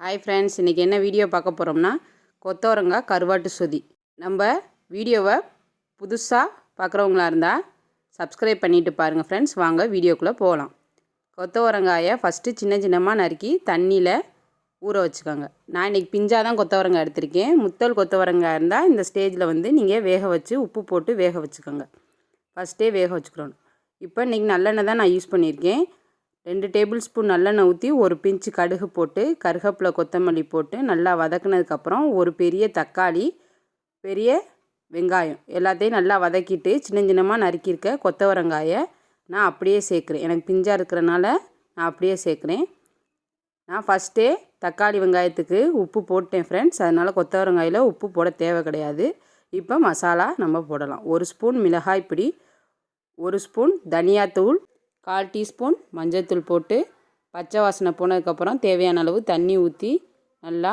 Hi friends இன்றைக்கி என்ன video பார்க்க போகிறோம்னா கொத்தவரங்காய் கருவாட்டு சொதி. நம்ம வீடியோவை புதுசாக பார்க்குறவங்களா இருந்தால் சப்ஸ்கிரைப் பண்ணிவிட்டு பாருங்கள் ஃப்ரெண்ட்ஸ் வாங்க வீடியோக்குள்ளே போகலாம் கொத்தவரங்காயை ஃபஸ்ட்டு சின்ன சின்னமாக நறுக்கி தண்ணியில் ஊற வச்சுக்கோங்க. நான் இன்றைக்கி பிஞ்சாக தான் கொத்தவரங்காய் எடுத்திருக்கேன். முத்தல் கொத்தவரங்காய் இருந்தால் இந்த ஸ்டேஜில் வந்து நீங்கள் வேக வச்சு உப்பு போட்டு வேக வச்சுக்கோங்க. ஃபஸ்ட்டே வேக வச்சுக்கிறோம் இப்போ இன்றைக்கி நல்லெண்ணெய் தான் நான் யூஸ் பண்ணியிருக்கேன். ரெண்டு டேபிள் ஸ்பூன் நல்லெண்ணெய் ஊற்றி ஒரு பிஞ்சு கடுகு போட்டு கருகப்பில் கொத்தமல்லி போட்டு நல்லா வதக்குனதுக்கப்புறம் ஒரு பெரிய தக்காளி பெரிய வெங்காயம் எல்லாத்தையும் நல்லா வதக்கிட்டு சின்ன சின்னமாக நறுக்கியிருக்க கொத்தவரங்காயை நான் அப்படியே சேர்க்குறேன். எனக்கு பிஞ்சாக இருக்கிறனால நான் அப்படியே சேர்க்குறேன். நான் ஃபஸ்ட்டே தக்காளி வெங்காயத்துக்கு உப்பு போட்டேன் ஃப்ரெண்ட்ஸ் அதனால் கொத்தவரங்காயில் உப்பு போட தேவை கிடையாது. இப்போ மசாலா நம்ம போடலாம். ஒரு ஸ்பூன் மிளகாய் பிடி ஒரு ஸ்பூன் தனியாத்தூள் கால் டீஸ்பூன் மஞ்சள்தூள் போட்டு பச்சை வாசனை போனதுக்கப்புறம் தேவையான அளவு தண்ணி ஊற்றி நல்லா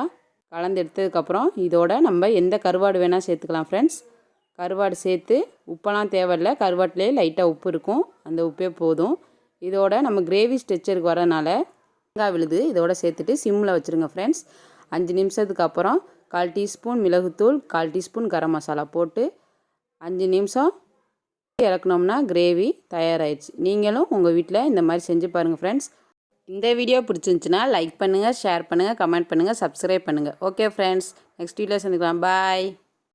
கலந்து எடுத்ததுக்கப்புறம் இதோட நம்ம எந்த கருவாடு வேணால் சேர்த்துக்கலாம் ஃப்ரெண்ட்ஸ் கருவாடு சேர்த்து உப்பெல்லாம் தேவையில்லை. கருவாட்டிலே லைட்டாக உப்பு இருக்கும். அந்த உப்பே போதும். இதோட நம்ம கிரேவி ஸ்ட்ரெச்சருக்கு வரனால தேங்காய் விழுது. இதோட சேர்த்துட்டு சிம்மில் வச்சுருங்க ஃப்ரெண்ட்ஸ் அஞ்சு நிமிஷத்துக்கு அப்புறம் கால் டீஸ்பூன் மிளகுத்தூள் கால் டீஸ்பூன் கரம் மசாலா போட்டு அஞ்சு நிமிஷம் இறக்குனோம்னா கிரேவி தயாராகிடுச்சு நீங்களும் உங்கள் வீட்டில் இந்த மாதிரி செஞ்சு பாருங்கள் ஃப்ரெண்ட்ஸ் இந்த வீடியோ பிடிச்சிருந்துச்சின்னா லைக் பண்ணுங்கள் ஷேர் பண்ணுங்கள் கமெண்ட் பண்ணுங்கள் சப்ஸ்கிரைப் பண்ணுங்கள் ஓகே ஃப்ரெண்ட்ஸ் நெக்ஸ்ட் வீடியோ சந்திக்கலாம். பாய்